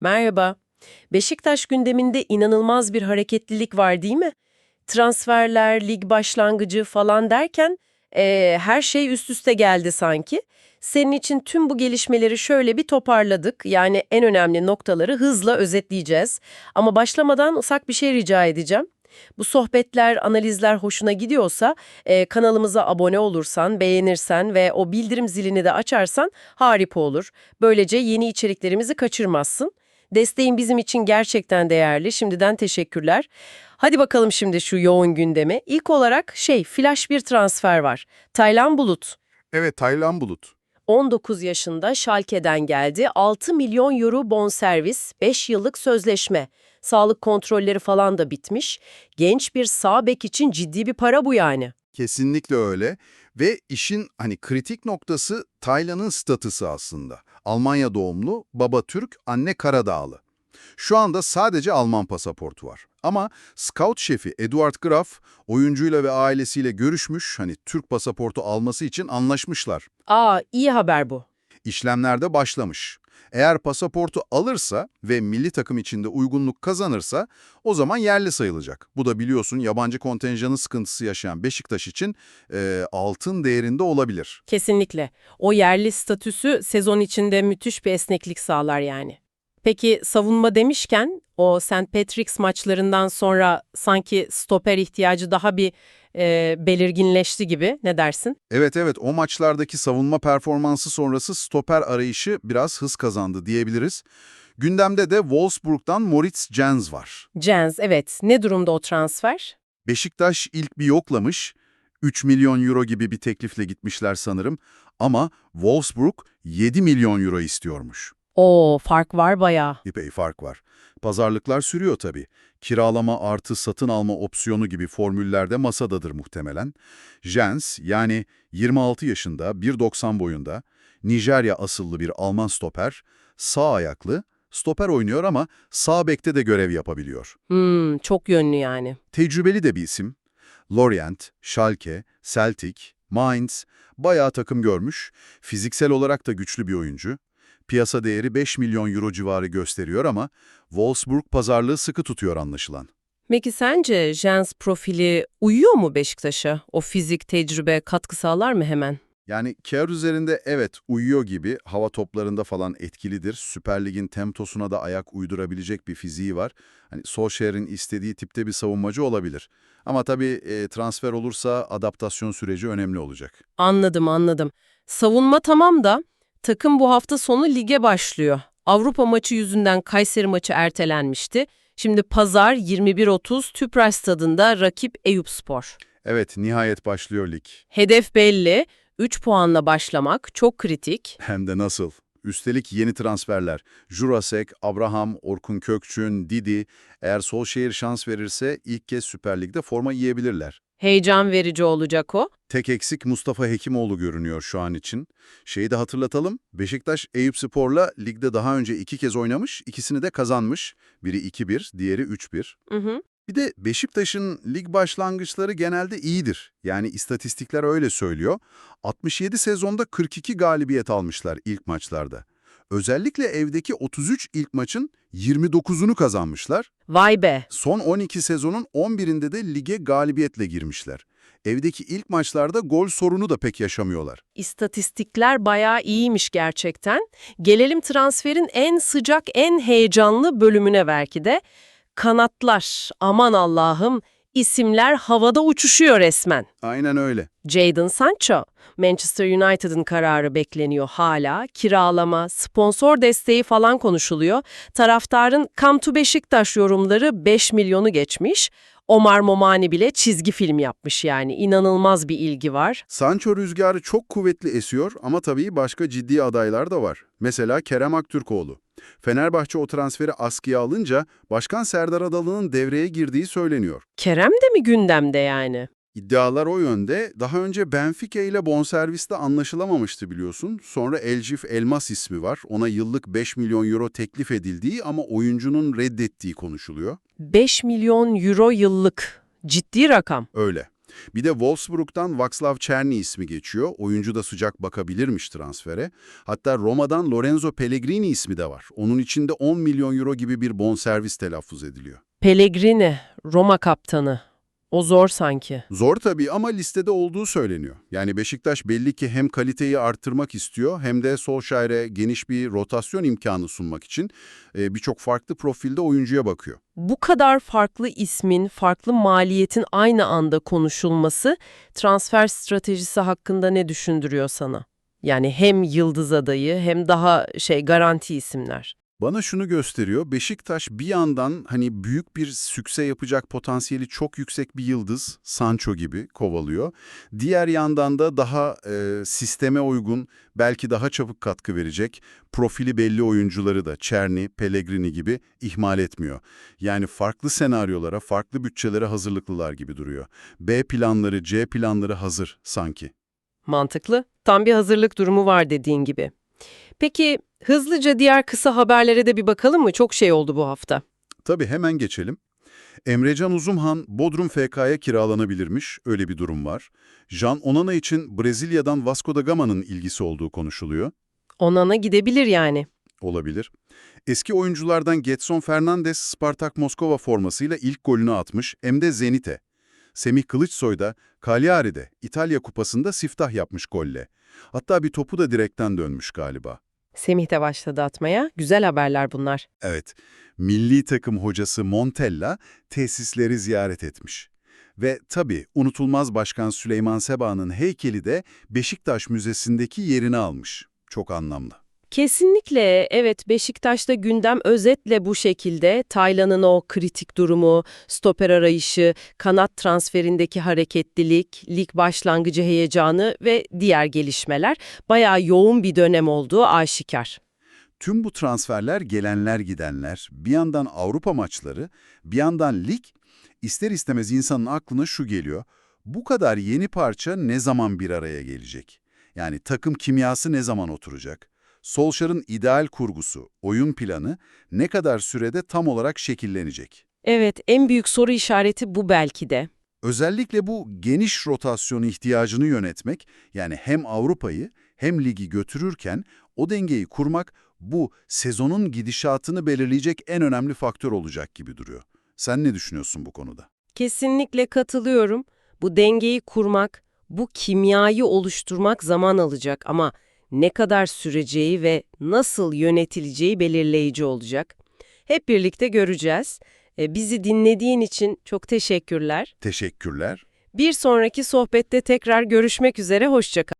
Merhaba. Beşiktaş gündeminde inanılmaz bir hareketlilik var değil mi? Transferler, lig başlangıcı falan derken eee, her şey üst üste geldi sanki. Senin için tüm bu gelişmeleri şöyle bir toparladık. Yani en önemli noktaları hızla özetleyeceğiz. Ama başlamadan ufak bir şey rica edeceğim. Bu sohbetler, analizler hoşuna gidiyorsa eee, kanalımıza abone olursan, beğenirsen ve o bildirim zilini de açarsan harika olur. Böylece yeni içeriklerimizi kaçırmazsın. Desteğin bizim için gerçekten değerli. Şimdiden teşekkürler. Hadi bakalım şimdi şu yoğun gündeme. İlk olarak şey, flash bir transfer var. Taylan Bulut. Evet, Taylan Bulut. 19 yaşında Schalke'den geldi. 6 milyon euro bonservis, 5 yıllık sözleşme. Sağlık kontrolleri falan da bitmiş. Genç bir sağ bek için ciddi bir para bu yani. Kesinlikle öyle ve işin hani kritik noktası Taylan'ın statüsü aslında. Almanya doğumlu, baba Türk, anne Karadağlı. Şu anda sadece Alman pasaportu var. Ama scout şefi Eduard Graf oyuncuyla ve ailesiyle görüşmüş, hani Türk pasaportu alması için anlaşmışlar. Aa, iyi haber bu. İşlemler de başlamış. Eğer pasaportu alırsa ve milli takım içinde uygunluk kazanırsa o zaman yerli sayılacak. Bu da biliyorsun yabancı kontenjanı sıkıntısı yaşayan Beşiktaş için e, altın değerinde olabilir. Kesinlikle. O yerli statüsü sezon içinde müthiş bir esneklik sağlar yani. Peki savunma demişken o St. Patrick's maçlarından sonra sanki stoper ihtiyacı daha bir e, belirginleşti gibi. Ne dersin? Evet evet o maçlardaki savunma performansı sonrası stoper arayışı biraz hız kazandı diyebiliriz. Gündemde de Wolfsburg'dan Moritz Jens var. Jens, evet. Ne durumda o transfer? Beşiktaş ilk bir yoklamış, 3 milyon euro gibi bir teklifle gitmişler sanırım ama Wolfsburg 7 milyon euro istiyormuş. Oo, fark var bayağı. Epey fark var. Pazarlıklar sürüyor tabii. Kiralama artı satın alma opsiyonu gibi formüllerde masadadır muhtemelen. Jens yani 26 yaşında, 1.90 boyunda, Nijerya asıllı bir Alman stoper, sağ ayaklı, stoper oynuyor ama sağ bekte de görev yapabiliyor. Hmm, çok yönlü yani. Tecrübeli de bir isim. Lorient, Schalke, Celtic, Mainz bayağı takım görmüş. Fiziksel olarak da güçlü bir oyuncu. Piyasa değeri 5 milyon euro civarı gösteriyor ama Wolfsburg pazarlığı sıkı tutuyor anlaşılan. Peki sence Jens profili uyuyor mu Beşiktaş'a? O fizik, tecrübe katkı sağlar mı hemen? Yani kağıt üzerinde evet uyuyor gibi hava toplarında falan etkilidir. Süper Lig'in temposuna da ayak uydurabilecek bir fiziği var. Hani Solskjaer'in istediği tipte bir savunmacı olabilir. Ama tabii e, transfer olursa adaptasyon süreci önemli olacak. Anladım, anladım. Savunma tamam da takım bu hafta sonu lige başlıyor. Avrupa maçı yüzünden Kayseri maçı ertelenmişti. Şimdi pazar 21.30 Tüpraş stadında rakip Eyüpspor. Evet nihayet başlıyor lig. Hedef belli. 3 puanla başlamak çok kritik. Hem de nasıl? Üstelik yeni transferler. Jurasek, Abraham, Orkun Kökçün, Didi. Eğer Solskjaer şans verirse ilk kez Süper Lig'de forma yiyebilirler. Heyecan verici olacak o. Tek eksik Mustafa Hekimoğlu görünüyor şu an için. Şeyi de hatırlatalım. Beşiktaş Eyüpspor'la ligde daha önce iki kez oynamış, ikisini de kazanmış. Biri 2-1, diğeri 3-1. Hı hı. Bir de Beşiktaş'ın lig başlangıçları genelde iyidir. Yani istatistikler öyle söylüyor. 67 sezonda 42 galibiyet almışlar ilk maçlarda. Özellikle evdeki 33 ilk maçın 29'unu kazanmışlar. Vay be. Son 12 sezonun 11'inde de lige galibiyetle girmişler. Evdeki ilk maçlarda gol sorunu da pek yaşamıyorlar. İstatistikler bayağı iyiymiş gerçekten. Gelelim transferin en sıcak, en heyecanlı bölümüne belki de. Kanatlar. Aman Allah'ım. İsimler havada uçuşuyor resmen. Aynen öyle. Jadon Sancho. Manchester United'ın kararı bekleniyor hala. Kiralama, sponsor desteği falan konuşuluyor. Taraftarın Come to Beşiktaş yorumları 5 milyonu geçmiş. Omar Momani bile çizgi film yapmış yani. İnanılmaz bir ilgi var. Sancho rüzgarı çok kuvvetli esiyor ama tabii başka ciddi adaylar da var. Mesela Kerem Aktürkoğlu. Fenerbahçe o transferi askıya alınca Başkan Serdar Adalı'nın devreye girdiği söyleniyor. Kerem de mi gündemde yani? İddialar o yönde. Daha önce Benfica ile bonserviste anlaşılamamıştı biliyorsun. Sonra Elcif Elmas ismi var. Ona yıllık 5 milyon euro teklif edildiği ama oyuncunun reddettiği konuşuluyor. 5 milyon euro yıllık. Ciddi rakam. Öyle. Bir de Wolfsburg'dan Václav Czerny ismi geçiyor. Oyuncu da sıcak bakabilirmiş transfere. Hatta Roma'dan Lorenzo Pellegrini ismi de var. Onun içinde 10 milyon euro gibi bir bonservis telaffuz ediliyor. Pellegrini, Roma kaptanı. O zor sanki. Zor tabii ama listede olduğu söyleniyor. Yani Beşiktaş belli ki hem kaliteyi arttırmak istiyor hem de Solskjaer'e geniş bir rotasyon imkanı sunmak için e, birçok farklı profilde oyuncuya bakıyor. Bu kadar farklı ismin, farklı maliyetin aynı anda konuşulması transfer stratejisi hakkında ne düşündürüyor sana? Yani hem yıldız adayı hem daha şey garanti isimler. Bana şunu gösteriyor, Beşiktaş bir yandan hani büyük bir sükse yapacak potansiyeli çok yüksek bir yıldız, Sancho gibi kovalıyor. Diğer yandan da daha e, sisteme uygun, belki daha çabuk katkı verecek, profili belli oyuncuları da Çerni, Pellegrini gibi ihmal etmiyor. Yani farklı senaryolara, farklı bütçelere hazırlıklılar gibi duruyor. B planları, C planları hazır sanki. Mantıklı. Tam bir hazırlık durumu var dediğin gibi. Peki hızlıca diğer kısa haberlere de bir bakalım mı? Çok şey oldu bu hafta. Tabii hemen geçelim. Emrecan Uzumhan Bodrum FK'ya kiralanabilirmiş, öyle bir durum var. Jan Onana için Brezilya'dan Vasco da Gama'nın ilgisi olduğu konuşuluyor. Onana gidebilir yani. Olabilir. Eski oyunculardan Getson Fernandes Spartak Moskova formasıyla ilk golünü atmış hem de Zenit'e. Semih Kılıçsoy da Cagliari'de İtalya Kupası'nda siftah yapmış golle. Hatta bir topu da direkten dönmüş galiba. Semih de başladı atmaya. Güzel haberler bunlar. Evet, milli takım hocası Montella tesisleri ziyaret etmiş. Ve tabii unutulmaz Başkan Süleyman Seba'nın heykeli de Beşiktaş Müzesi'ndeki yerini almış. Çok anlamlı. Kesinlikle evet Beşiktaş'ta gündem özetle bu şekilde. Taylan'ın o kritik durumu, stoper arayışı, kanat transferindeki hareketlilik, lig başlangıcı heyecanı ve diğer gelişmeler bayağı yoğun bir dönem olduğu aşikar. Tüm bu transferler gelenler gidenler, bir yandan Avrupa maçları, bir yandan lig, ister istemez insanın aklına şu geliyor. Bu kadar yeni parça ne zaman bir araya gelecek? Yani takım kimyası ne zaman oturacak? Solskjaer'ın ideal kurgusu, oyun planı ne kadar sürede tam olarak şekillenecek? Evet en büyük soru işareti bu belki de. Özellikle bu geniş rotasyon ihtiyacını yönetmek, yani hem Avrupa'yı hem ligi götürürken o dengeyi kurmak bu sezonun gidişatını belirleyecek en önemli faktör olacak gibi duruyor. Sen ne düşünüyorsun bu konuda? Kesinlikle katılıyorum. Bu dengeyi kurmak, bu kimyayı oluşturmak zaman alacak ama ne kadar süreceği ve nasıl yönetileceği belirleyici olacak. Hep birlikte göreceğiz. E, bizi dinlediğin için çok teşekkürler. Teşekkürler. Bir sonraki sohbette tekrar görüşmek üzere, hoşça kal.